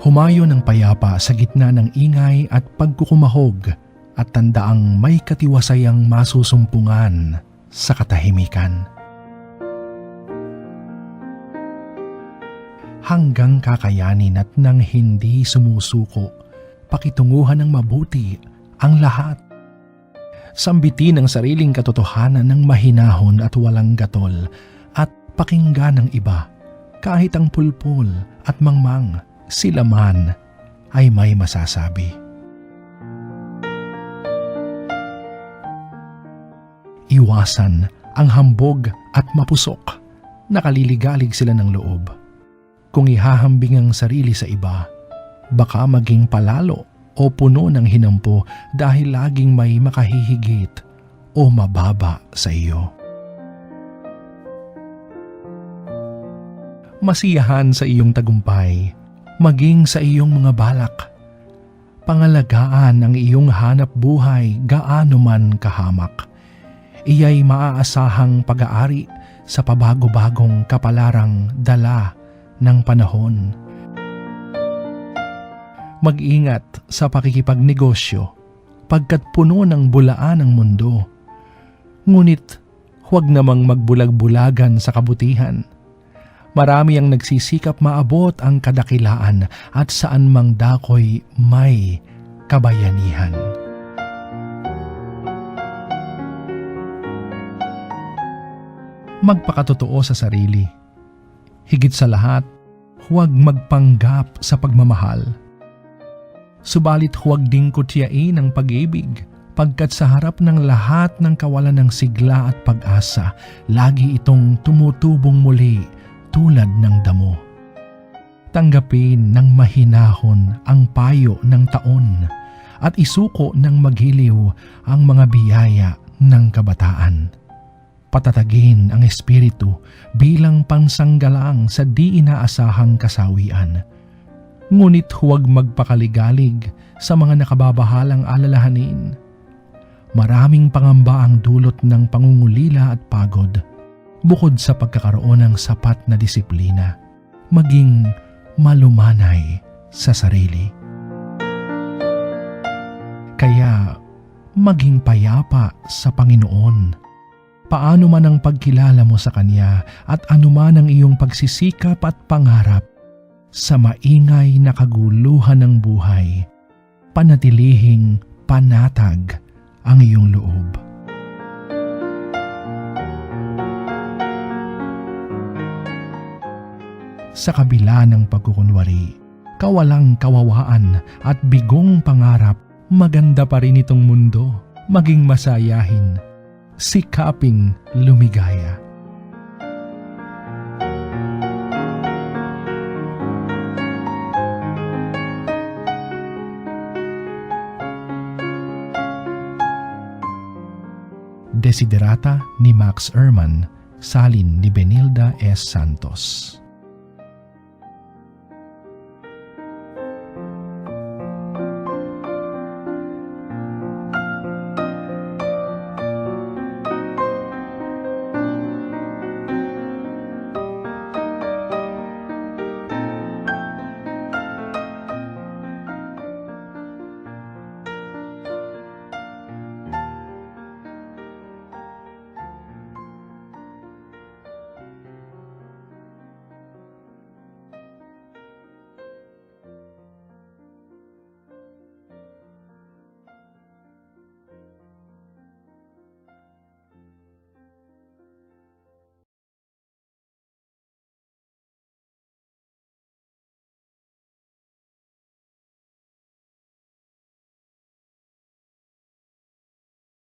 Humayo ng payapa sa gitna ng ingay at pagkukumahog at tandaang may katiwasayang masusumpungan sa katahimikan. Hanggang kakayanin at nang hindi sumusuko, pakitunguhan ng mabuti ang lahat. Sambitin ang sariling katotohanan ng mahinahon at walang gatol at pakinggan ng iba kahit ang pulpul at mangmang sila man ay may masasabi. Iwasan ang hambog at mapusok. Nakaliligalig sila ng loob. Kung ihahambing ang sarili sa iba, baka maging palalo o puno ng hinampo dahil laging may makahihigit o mababa sa iyo. Masiyahan sa iyong tagumpay, maging sa iyong mga balak. Pangalagaan ang iyong hanap buhay gaano man kahamak. Iya'y maaasahang pag-aari sa pabago-bagong kapalarang dala ng panahon. Mag-ingat sa pakikipagnegosyo pagkat puno ng bulaan ang mundo. Ngunit huwag namang magbulag-bulagan sa kabutihan. Marami ang nagsisikap maabot ang kadakilaan at saan mang dakoy may kabayanihan. Magpakatotoo sa sarili. Higit sa lahat, huwag magpanggap sa pagmamahal. Subalit huwag ding kutyain ang pag-ibig pagkat sa harap ng lahat ng kawalan ng sigla at pag-asa, lagi itong tumutubong muli tulad ng damo. Tanggapin ng mahinahon ang payo ng taon at isuko ng maghiliw ang mga biyaya ng kabataan. Patatagin ang espiritu bilang pansanggalang sa di inaasahang kasawian. Ngunit huwag magpakaligalig sa mga nakababahalang alalahanin. Maraming pangamba ang dulot ng pangungulila at pagod bukod sa pagkakaroon ng sapat na disiplina, maging malumanay sa sarili. Kaya maging payapa sa Panginoon. Paano man ang pagkilala mo sa Kanya at anuman ang iyong pagsisikap at pangarap sa maingay na kaguluhan ng buhay, panatilihing panatag ang iyong loob. Sa kabila ng pagkukunwari, kawalang kawawaan at bigong pangarap, maganda pa rin itong mundo, maging masayahin, sikaping lumigaya. Desiderata ni Max Ehrman, salin ni Benilda S. Santos.